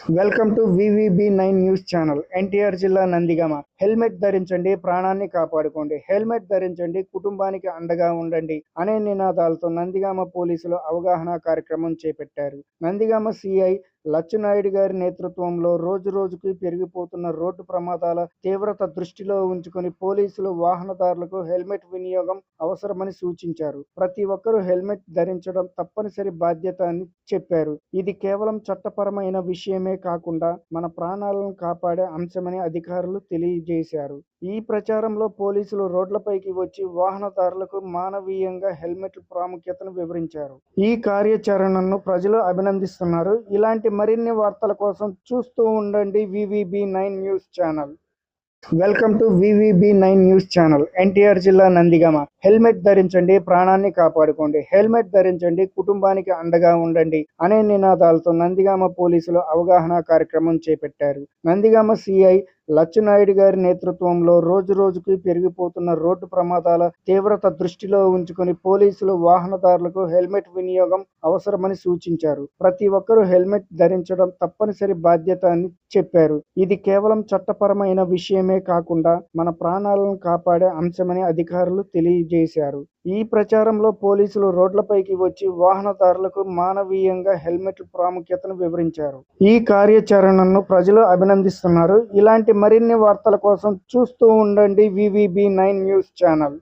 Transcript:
Welcome to VVB nine news channel NTR జిల్లా Nandigama. Helmet ధరించండి ప్రాణాన్ని కాపాడుకోండి. హెల్మెట్ ధరించండి కుటుంబానికి అండగా ఉండండి అనే నినాదాలతో నందిగామ పోలీసులు అవగాహన కార్యక్రమం చేపట్టారు. నందిగామ సిఐ లచ్చునాయుడు గారి నేతృత్వంలో రోజు రోజుకి పెరిగిపోతున్న రోడ్డు ప్రమాదాల తీవ్రత దృష్టిలో ఉంచుకొని పోలీసులు వాహనదారులకు హెల్మెట్ వినియోగం అవసరమని సూచించారు. ప్రతి ఒక్కరూ హెల్మెట్ ధరించడం తప్పనిసరి బాధ్యత అని చెప్పారు. ఇది కేవలం చట్టపరమైన విషయమే కాకుండా మన ప్రాణాలను కాపాడే అంశమని అధికారులు తెలియజేశారు. ఈ ప్రచారంలో పోలీసులు రోడ్లపైకి వచ్చి వాహనదారులకు మానవీయంగా హెల్మెట్ ప్రాముఖ్యతను వివరించారు. ఈ కార్యాచరణను ప్రజలు అభినందిస్తున్నారు. ఇలాంటి మరిన్ని వార్తల కోసం చూస్తూ ఉండండి VVB nine news channel. Welcome to VVB nine news channel. NTR జిల్లా నందిగామ. హెల్మెట్ ధరించండి ప్రాణాన్ని కాపాడుకోండి. హెల్మెట్ ధరించండి కుటుంబానికి అండగా ఉండండి అనే నినాదాలతో నందిగామ పోలీసులు అవగాహన కార్యక్రమం చేపట్టారు. నందిగామ సిఐ లచ్చినాయుడు గారి నేతృత్వంలో రోజు రోజుకి పెరిగిపోతున్న రోడ్డు ప్రమాదాల తీవ్రత దృష్టిలో ఉంచుకొని పోలీసులు వాహనదారులకు హెల్మెట్ వినియోగం అవసరమని సూచించారు. ప్రతి ఒక్కరూ హెల్మెట్ ధరించడం తప్పనిసరి బాధ్యత అని చెప్పారు. ఇది కేవలం చట్టపరమైన విషయమే కాకుండా మన ప్రాణాలను కాపాడే అంశమని అధికారులు తెలియజేశారు. ఈ ప్రచారంలో పోలీసులు రోడ్లపైకి వచ్చి వాహనదారులకు మానవీయంగా హెల్మెట్ ప్రాముఖ్యతను వివరించారు. ఈ కార్యాచరణను ప్రజలు అభినందిస్తున్నారు. ఇలాంటి మరిన్ని వార్తల కోసం చూస్తూ ఉండండి వివిబి నైన్ న్యూస్ ఛానల్.